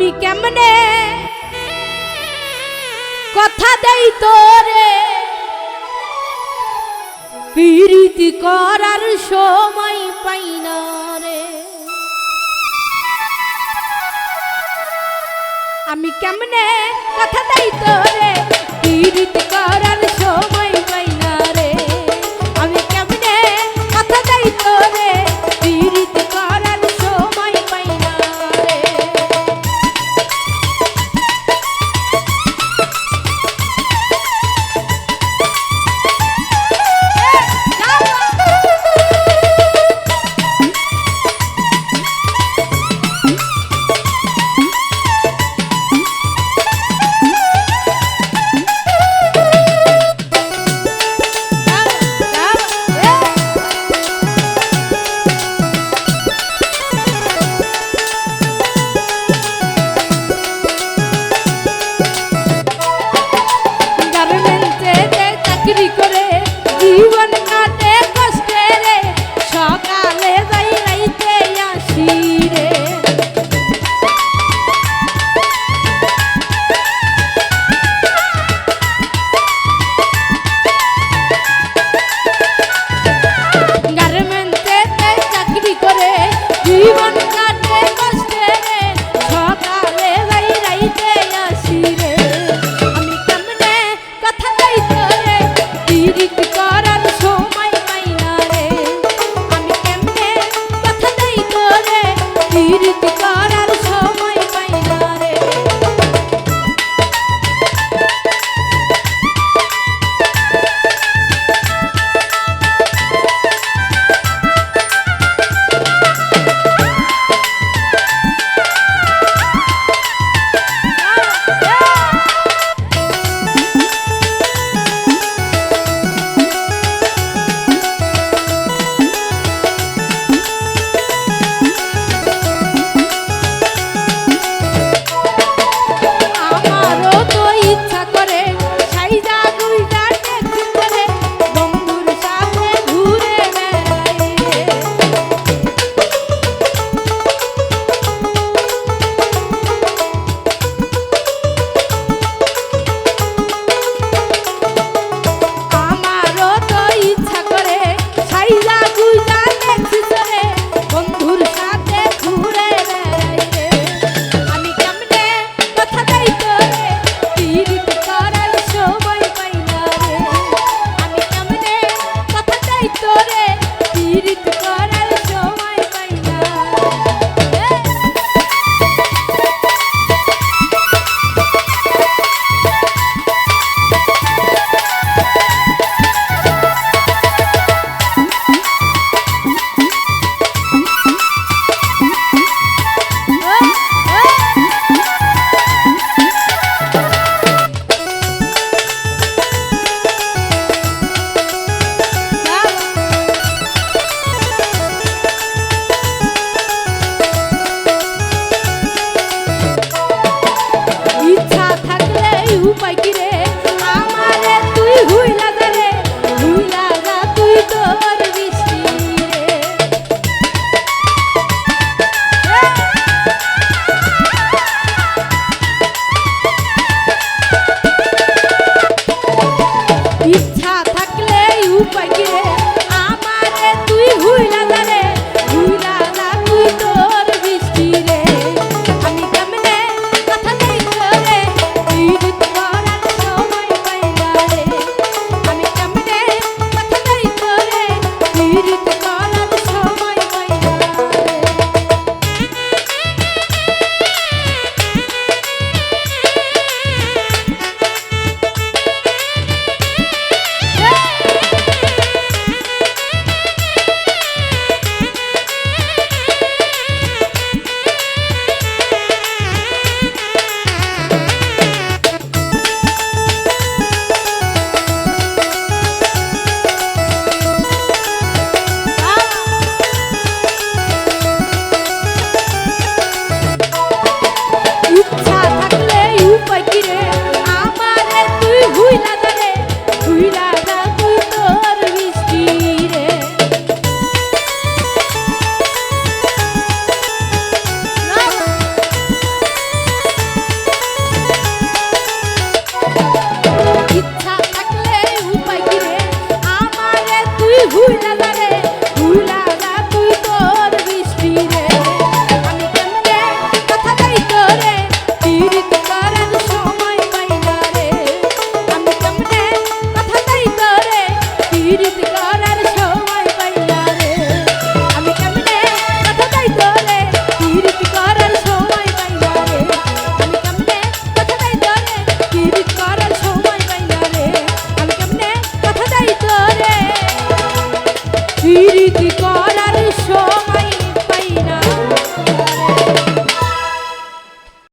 আমি কেমনে? কথা দেই তোরে। পীড়িত করার সময় পাই না রে। আমি কেমনে? কথা দেই তোরে। পীড়িত করার